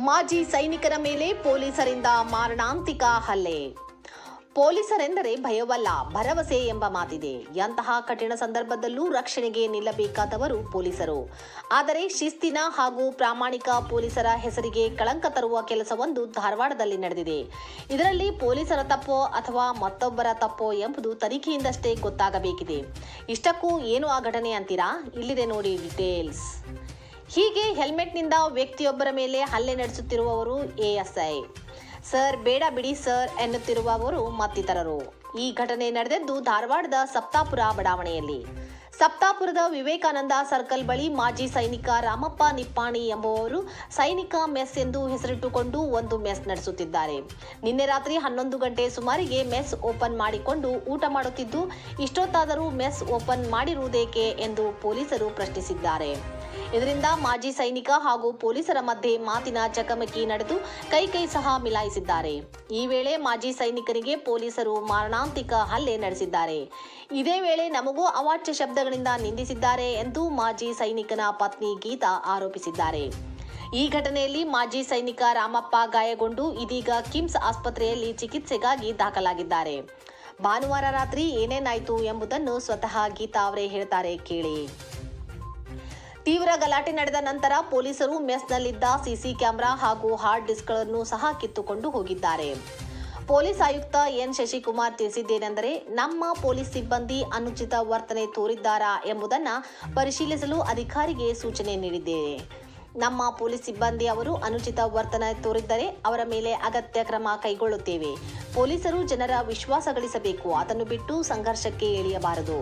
ಮಾಜಿ ಸೈನಿಕರ ಮೇಲೆ ಪೊಲೀಸರಿಂದ ಮಾರಣಾಂತಿಕ ಹಲ್ಲೆ. ಪೊಲೀಸರೆಂದರೆ ಭಯವಲ್ಲ, ಭರವಸೆ ಎಂಬ ಮಾತಿದೆ. ಎಂತಹ ಕಠಿಣ ಸಂದರ್ಭದಲ್ಲೂ ರಕ್ಷಣೆಗೆ ನಿಲ್ಲಬೇಕಾದವರು ಪೊಲೀಸರು. ಆದರೆ ಶಿಸ್ತಿನ ಹಾಗೂ ಪ್ರಾಮಾಣಿಕ ಪೊಲೀಸರ ಹೆಸರಿಗೆ ಕಳಂಕ ತರುವ ಕೆಲಸವೊಂದು ಧಾರವಾಡದಲ್ಲಿ ನಡೆದಿದೆ. ಇದರಲ್ಲಿ ಪೊಲೀಸರ ತಪ್ಪೋ ಅಥವಾ ಮತ್ತೊಬ್ಬರ ತಪ್ಪೋ ಎಂಬುದು ತನಿಖೆಯಿಂದಷ್ಟೇ ಗೊತ್ತಾಗಬೇಕಿದೆ. ಇಷ್ಟಕ್ಕೂ ಏನು ಆ ಘಟನೆ ಅಂತೀರಾ? ಇಲ್ಲಿದೆ ನೋಡಿ ಡೀಟೇಲ್ಸ್ ಹೀಗೆ ಹೆಲ್ಮೆಟ್ನಿಂದ ವ್ಯಕ್ತಿಯೊಬ್ಬರ ಮೇಲೆ ಹಲ್ಲೆ ನಡೆಸುತ್ತಿರುವವರು ಎಎಸ್ಐ. ಸರ್, ಬೇಡ ಬಿಡಿ ಸರ್ ಎನ್ನುತ್ತಿರುವವರು ಮತ್ತಿತರರು. ಈ ಘಟನೆ ನಡೆದದ್ದು ಧಾರವಾಡದ ಸಪ್ತಾಪುರ ಬಡಾವಣೆಯಲ್ಲಿ. ಸಪ್ತಾಪುರದ ವಿವೇಕಾನಂದ ಸರ್ಕಲ್ ಬಳಿ ಮಾಜಿ ಸೈನಿಕ ರಾಮಪ್ಪ ನಿಪ್ಪಾಣಿ ಎಂಬುವವರು ಸೈನಿಕ ಮೆಸ್ ಎಂದು ಹೆಸರಿಟ್ಟುಕೊಂಡು ಒಂದು ಮೆಸ್ ನಡೆಸುತ್ತಿದ್ದಾರೆ. ನಿನ್ನೆ ರಾತ್ರಿ ಹನ್ನೊಂದು ಗಂಟೆ ಸುಮಾರಿಗೆ ಮೆಸ್ ಓಪನ್ ಮಾಡಿಕೊಂಡು ಊಟ ಮಾಡುತ್ತಿದ್ದು, ಇಷ್ಟೊತ್ತಾದರೂ ಮೆಸ್ ಓಪನ್ ಮಾಡಿರುವುದೇಕೆ ಎಂದು ಪೊಲೀಸರು ಪ್ರಶ್ನಿಸಿದ್ದಾರೆ. ಇದರಿಂದ ಮಾಜಿ ಸೈನಿಕ ಹಾಗೂ ಪೊಲೀಸರ ಮಧ್ಯೆ ಮಾತಿನ ಚಕಮಕಿ ನಡೆದು ಕೈ ಕೈ ಸಹ ಮಿಲಾಯಿಸಿದ್ದಾರೆ. ಈ ವೇಳೆ ಮಾಜಿ ಸೈನಿಕರಿಗೆ ಪೊಲೀಸರು ಮಾರಣಾಂತಿಕ ಹಲ್ಲೆ ನಡೆಸಿದ್ದಾರೆ. ಇದೇ ವೇಳೆ ನಮಗೂ ಅವಾಚ್ಯ ಶಬ್ದಗಳಿಂದ ನಿಂದಿಸಿದ್ದಾರೆ ಎಂದು ಮಾಜಿ ಸೈನಿಕನ ಪತ್ನಿ ಗೀತಾ ಆರೋಪಿಸಿದ್ದಾರೆ. ಈ ಘಟನೆಯಲ್ಲಿ ಮಾಜಿ ಸೈನಿಕ ರಾಮಪ್ಪ ಗಾಯಗೊಂಡು ಇದೀಗ ಕಿಮ್ಸ್ ಆಸ್ಪತ್ರೆಯಲ್ಲಿ ಚಿಕಿತ್ಸೆಗಾಗಿ ದಾಖಲಾಗಿದ್ದಾರೆ. ಭಾನುವಾರ ರಾತ್ರಿ ಏನೇನಾಯಿತು ಎಂಬುದನ್ನು ಸ್ವತಃ ಗೀತಾ ಅವರೇ ಹೇಳ್ತಾರೆ ಕೇಳಿ. ತೀವ್ರ ಗಲಾಟೆ ನಡೆದ ನಂತರ ಪೊಲೀಸರು ಮೆಸ್ನಲ್ಲಿದ್ದ ಸಿಸಿ ಕ್ಯಾಮೆರಾ ಹಾಗೂ ಹಾರ್ಡ್ ಡಿಸ್ಕ್ಗಳನ್ನು ಸಹ ಕಿತ್ತುಕೊಂಡು ಹೋಗಿದ್ದಾರೆ. ಪೊಲೀಸ್ ಆಯುಕ್ತ ಎನ್. ಶಶಿಕುಮಾರ್ ತಿಳಿಸಿದ್ದೇನೆಂದರೆ, ನಮ್ಮ ಪೊಲೀಸ್ ಸಿಬ್ಬಂದಿ ಅನುಚಿತ ವರ್ತನೆ ತೋರಿದ್ದಾರಾ ಎಂಬುದನ್ನು ಪರಿಶೀಲಿಸಲು ಅಧಿಕಾರಿಗೆ ಸೂಚನೆ ನೀಡಿದ್ದೇನೆ ನಮ್ಮ ಪೊಲೀಸ್ ಸಿಬ್ಬಂದಿ ಅವರು ಅನುಚಿತ ವರ್ತನೆ ತೋರಿದ್ದರೆ ಅವರ ಮೇಲೆ ಅಗತ್ಯ ಕ್ರಮ ಕೈಗೊಳ್ಳುತ್ತೇವೆ. ಪೊಲೀಸರು ಜನರ ವಿಶ್ವಾಸ ಗಳಿಸಬೇಕು. ಅದನ್ನು ಬಿಟ್ಟು ಸಂಘರ್ಷಕ್ಕೆ ಇಳಿಯಬಾರದು.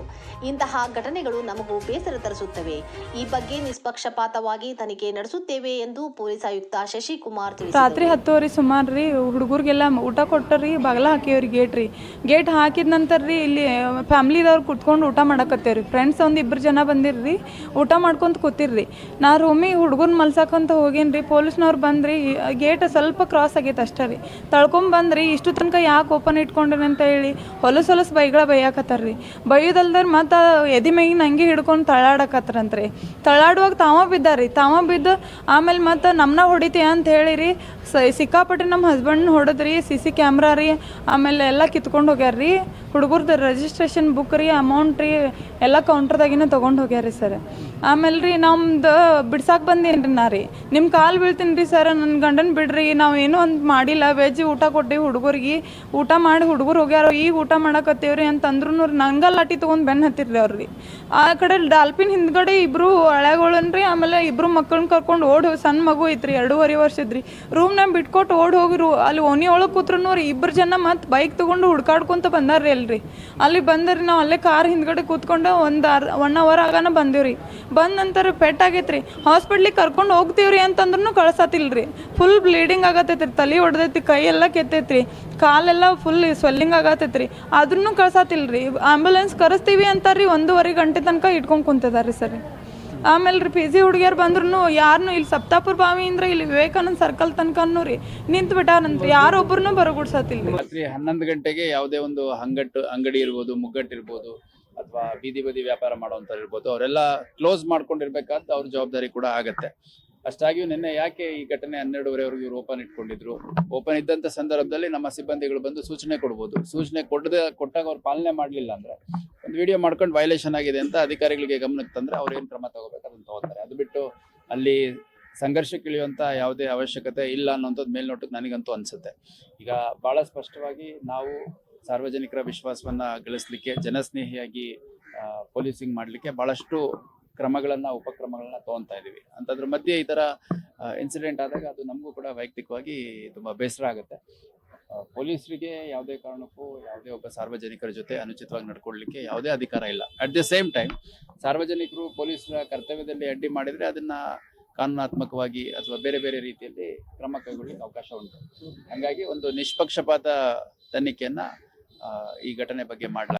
ಇಂತಹ ಘಟನೆಗಳು ನಮಗೂ ಬೇಸರ ತರಿಸುತ್ತವೆ. ಈ ಬಗ್ಗೆ ನಿಷ್ಪಕ್ಷಪಾತವಾಗಿ ತನಿಖೆ ನಡೆಸುತ್ತೇವೆ ಎಂದು ಪೊಲೀಸ್ ಆಯುಕ್ತ ಶಶಿಕುಮಾರ್ ರಾತ್ರಿ ಹತ್ತುವರೆ ಸುಮಾರು ರೀ ಹುಡುಗರಿಗೆಲ್ಲ ಊಟ ಕೊಟ್ಟರಿ, ಬಗಲ ಹಾಕಿವ್ರಿ ಗೇಟ್ ರೀ. ಗೇಟ್ ಹಾಕಿದ ನಂತರ ರೀ ಇಲ್ಲಿ ಫ್ಯಾಮಿಲಿದವ್ರು ಕುತ್ಕೊಂಡು ಊಟ ಮಾಡಕತ್ತೇವ್ರಿ. ಫ್ರೆಂಡ್ಸ್ ಒಂದು ಇಬ್ಬರು ಜನ ಬಂದಿರ್ರಿ, ಊಟ ಮಾಡ್ಕೊಂತ ಕೂತಿರ್ರಿ. ನಾ ರೂಮಿಗೆ ಹುಡುಗನ ಮಲ್ಸಕ್ಕಂತ ಹೋಗೇನ್ರಿ, ಪೊಲೀಸ್ನವ್ರು ಬಂದ್ರಿ ಗೇಟ್ ಸ್ವಲ್ಪ ಕ್ರಾಸ್ ಆಗೈತೆ ಅಷ್ಟೇ ರೀ. ತಳ್ಕೊಂಡ್ ಬಂದ್ರಿ, ಇಷ್ಟು ತನಕ ಯಾಕೆ ಓಪನ್ ಇಟ್ಕೊಂಡ್ರಿ ಅಂತ ಹೇಳಿ ಹೊಲಸು ಹೊಲಸು ಬೈಗಳ ಬೈಯಾಕತ್ತಾರ್ರಿ. ಬೈಯೋದಲ್ದರ್ ಮತ್ತು ಎದಿ ಮೈಗಿನ ಹಂಗೆ ಹಿಡ್ಕೊಂಡು ತಳ್ಳಾಡಕತ್ತಾರಂತ್ರಿ. ತಳ್ಳಾಡುವಾಗ ತಾವ ಬಿದ್ದಾರಿ ತಾವ ಬಿದ್ದು ಆಮೇಲೆ ಮತ್ತು ನಮ್ಮನ್ನ ಹೊಡಿತೀಯ ಅಂತ ಹೇಳಿರಿ ಸಿಕ್ಕಾಪಟ್ಟೆ ನಮ್ಮ ಹಸ್ಬೆಂಡ್ನ ಹೊಡೆದ್ರಿ, ಸಿ ಸಿ ಕ್ಯಾಮ್ರಾ ರೀ, ಆಮೇಲೆ ಎಲ್ಲ ಕಿತ್ಕೊಂಡು ಹೋಗ್ಯಾರ್ರಿ. ಹುಡುಗರ್ದು ರಿಜಿಸ್ಟ್ರೇಷನ್ ಬುಕ್ ರೀ ಅಮೌಂಟ್ ರೀ, ಎಲ್ಲ ಕೌಂಟ್ರದಾಗಿನ ತೊಗೊಂಡು ಹೋಗ್ಯಾರಿ ಸರ್. ಆಮೇಲೆ ರೀ ನಮ್ದು ಬಿಡ್ಸಾಕ್ ಬಂದೇನ್ರಿ ರೀ ನಾ ರೀ. ನಿಮ್ಮ ಕಾಲು ಬೀಳ್ತೀನಿ ರೀ ಸರ್ ನನ್ನ ಗಂಡನ ಬಿಡ್ರಿ, ನಾವು ಏನೂ ಒಂದು ಮಾಡಿಲ್ಲ. ವೆಜ್ ಊಟ ಕೊಟ್ಟಿವಿ ಹುಡುಗರಿಗೆ, ಊಟ ಮಾಡಿ ಹುಡುಗರು ಹೋಗ್ಯಾರ, ಈಗ ಊಟ ಮಾಡಕತ್ತೇವ್ರಿ ಅಂತಂದ್ರು ನಂಗೆ ಲಾಟಿ ತೊಗೊಂಡು ಬೆನ್ನು ಹತ್ತಿರ್ರಿ ಅವ್ರಿ ಆ ಕಡೆ ಡಾಲ್ಪಿನ್ ಹಿಂದ್ಗಡೆ ಇಬ್ರು ಹಳೆಗಳನ್ರಿ ಆಮೇಲೆ ಇಬ್ರು ಮಕ್ಕಳನ್ನ ಕರ್ಕೊಂಡು ಓಡ್ ಸಣ್ಣ ಮಗು ಐತ್ರಿ, ಎರಡೂವರೆ ವರ್ಷದ್ರಿ ರೂಮ್ನಾಗ ಬಿಟ್ಕೊಟ್ಟು ಓಡ್ ಹೋಗಿರು. ಅಲ್ಲಿ ಓನಿ ಒಳಗೆ ಕೂತ್ರು ರೀ, ಇಬ್ರು ಜನ ಮತ್ತೆ ಬೈಕ್ ತೊಗೊಂಡು ಹುಡ್ಕಾಡ್ಕೊಂತ ಬಂದಾರ್ರಿ ಅಲ್ರಿ ಅಲ್ಲಿ ಬಂದ್ರಿ ನಾವು ಅಲ್ಲೇ ಕಾರ್ ಹಿಂದ್ಗಡೆ ಕೂತ್ಕೊಂಡು ಒಂದು ಅರ್ ಒನ್ ಅವರ್ ಆಗಾನ ಬಂದೇವ್ರಿ. ಬಂದ ನಂತರ ಪೆಟ್ ಆಗೈತ್ರಿ. ಹಾಸ್ಪಿಟ್ಲಿಗೆ ಕರ್ಕೊಂಡು ಹೋಗ್ತೀವ್ರಿ ಅಂತಂದ್ರೂ ಕಳ್ಸತಿಲ್ರಿ ಫುಲ್ ಬ್ಲೀಡಿಂಗ್ ಆಗತ್ತೈತ್ರಿ, ತಲೆ ಹೊಡೆದೈತಿ ಕೈ ಎಲ್ಲ ಕೆತ್ತೈತ್ರಿ. ಕಾಲೆಲ್ಲ ಫುಲ್ ಸ್ವೆಲ್ಲಿಂಗ್ ಆಗತ್ತೈತ್ರಿ. ಆದ್ರೂ ಕಳ್ಸತಿಲ್ರಿ ಆಂಬುಲೆನ್ಸ್ ಕರೆಸ್ತೀವಿ ಅಂತಾರ್ರಿ, ಒಂದೂವರೆ ಗಂಟೆ ತನಕ ಇಟ್ಕೊಂಡು ಕುಂತಿದಾರ್ರಿ ಸರ್. ಆಮೇಲೆ ರೀ ಪಿ ಜಿ ಹುಡುಗಿಯರು ಬಂದ್ರು ಯಾರನ್ನೂ ಇಲ್ಲಿ ಸಪ್ತಾಪುರ ಬಾವಿಯಿಂದ ಇಲ್ಲಿ ವಿವೇಕಾನಂದ ಸರ್ಕಲ್ ತನಕನೂ ರೀ ನಿಂತು ಬಿಟ್ಟಾರಂತ್ರಿ. ಯಾರೊಬ್ಬರನ್ನೂ ಬರಗುಡ್ಸತ್ತಿಲ್ಲ ರಾತ್ರಿ ಹನ್ನೊಂದು ಗಂಟೆಗೆ ಯಾವುದೇ ಒಂದು ಹಂಗಟ್ಟು, ಅಂಗಡಿ ಇರ್ಬೋದು ಮುಗ್ಗಟ್ಟು ಇರ್ಬೋದು ಅಥವಾ ಬೀದಿ ಬದಿ ವ್ಯಾಪಾರ ಮಾಡುವಂತ ಇರ್ಬೋದು ಅವರೆಲ್ಲ ಕ್ಲೋಸ್ ಮಾಡ್ಕೊಂಡಿರ್ಬೇಕಂತ ಅವ್ರ ಜವಾಬ್ದಾರಿ ಕೂಡ ಆಗತ್ತೆ. ಅಷ್ಟಾಗಿಯೂ ನಿನ್ನೆ ಯಾಕೆ ಈ ಘಟನೆ ಹನ್ನೆರಡುವರೆವರೆಗೂ ಇವ್ರು ಓಪನ್ ಇಟ್ಕೊಂಡಿದ್ರು? ಓಪನ್ ಇದ್ದಂತ ಸಂದರ್ಭದಲ್ಲಿ ನಮ್ಮ ಸಿಬ್ಬಂದಿಗಳು ಬಂದು ಸೂಚನೆ ಕೊಡ್ಬೋದು. ಸೂಚನೆ ಕೊಡದೆ, ಕೊಟ್ಟಾಗ ಅವ್ರು ಪಾಲನೆ ಮಾಡ್ಲಿಲ್ಲ ಅಂದ್ರೆ, ಒಂದು ವಿಡಿಯೋ ಮಾಡ್ಕೊಂಡು ವೈಲೇಷನ್ ಆಗಿದೆ ಅಂತ ಅಧಿಕಾರಿಗಳಿಗೆ ಗಮನಕ್ಕೆ ತಂದ್ರೆ ಅವ್ರು ಏನ್ ಕ್ರಮ ತಗೋಬೇಕು ಅದನ್ನ ತಗೋತಾರೆ. ಅದು ಬಿಟ್ಟು ಅಲ್ಲಿ ಸಂಘರ್ಷಕ್ಕೆ ಇಳಿಯುವಂತ ಯಾವುದೇ ಅವಶ್ಯಕತೆ ಇಲ್ಲ ಅನ್ನೋಂಥದ್ದು ಮೇಲ್ನೋಟಕ್ಕೆ ನನಗಂತೂ ಅನ್ಸುತ್ತೆ. ಈಗ ಬಹಳ ಸ್ಪಷ್ಟವಾಗಿ ನಾವು ಸಾರ್ವಜನಿಕರ ವಿಶ್ವಾಸವನ್ನ ಗಳಿಸ್ಲಿಕ್ಕೆ, ಜನಸ್ನೇಹಿಯಾಗಿ ಪೊಲೀಸಿಂಗ್ ಮಾಡಲಿಕ್ಕೆ ಬಹಳಷ್ಟು ಕ್ರಮಗಳನ್ನು, ಉಪಕ್ರಮಗಳನ್ನ ತಗೊಂತಾ ಇದ್ದೀವಿ ಅಂತದ್ರ ಮಧ್ಯೆ ಈ ತರ ಇನ್ಸಿಡೆಂಟ್ ಆದಾಗ ಅದು ನಮಗೂ ಕೂಡ ವೈಯಕ್ತಿಕವಾಗಿ ತುಂಬಾ ಬೇಸರ ಆಗುತ್ತೆ. ಪೊಲೀಸರಿಗೆ ಯಾವುದೇ ಕಾರಣಕ್ಕೂ ಯಾವುದೇ ಒಬ್ಬ ಸಾರ್ವಜನಿಕರ ಜೊತೆ ಅನುಚಿತವಾಗಿ ನಡ್ಕೊಳ್ಲಿಕ್ಕೆ ಯಾವುದೇ ಅಧಿಕಾರ ಇಲ್ಲ. ಅಟ್ ದ ಸೇಮ್ ಟೈಮ್ ಸಾರ್ವಜನಿಕರು ಪೊಲೀಸರ ಕರ್ತವ್ಯದಲ್ಲಿ ಅಡ್ಡಿ ಮಾಡಿದ್ರೆ ಅದನ್ನ ಕಾನೂನಾತ್ಮಕವಾಗಿ ಅಥವಾ ಬೇರೆ ಬೇರೆ ರೀತಿಯಲ್ಲಿ ಕ್ರಮ ಕೈಗೊಳ್ಳಲಿಕ್ಕೆ ಅವಕಾಶ ಉಂಟು. ಹಂಗಾಗಿ ಒಂದು ನಿಷ್ಪಕ್ಷಪಾತ ತನಿಖೆಯನ್ನ ಈ ಘಟನೆ ಬಗ್ಗೆ ಮಾಡಲಾಗಿದೆ